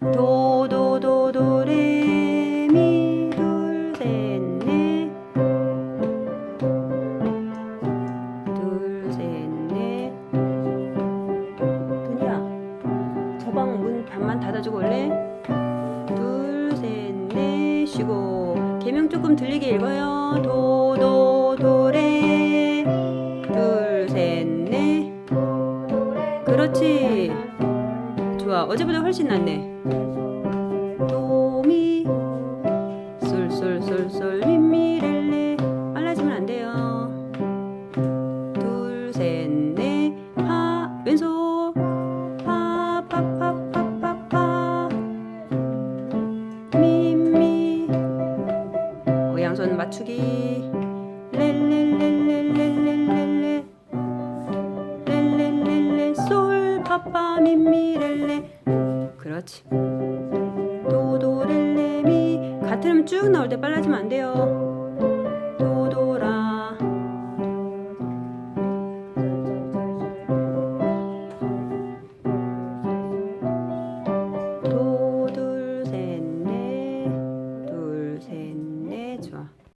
도, 도, 도, 도, 레, 미, 둘, 셋, 넷. 둘, 셋, 넷. 돈이야, 저방 문 반만 닫아주고 올래? 둘, 셋, 넷. 쉬고. 개명 조금 들리게 읽어요. 도, 도, 도, 레. 둘, 셋, 넷. 그렇지. 좋아. 어제보다 훨씬 낫네. 도미. 솔솔솔솔 미미렐레. 빨라지면 안 돼요. 둘 셋 넷 파 왼손. 파 파 파 파 파파. 미미 어, 양손 맞추기. 렐렐렐 파 미미렐레. 그렇지. 도도렐레미. 같은 음쭉 나올 때 빨라지면 안 돼요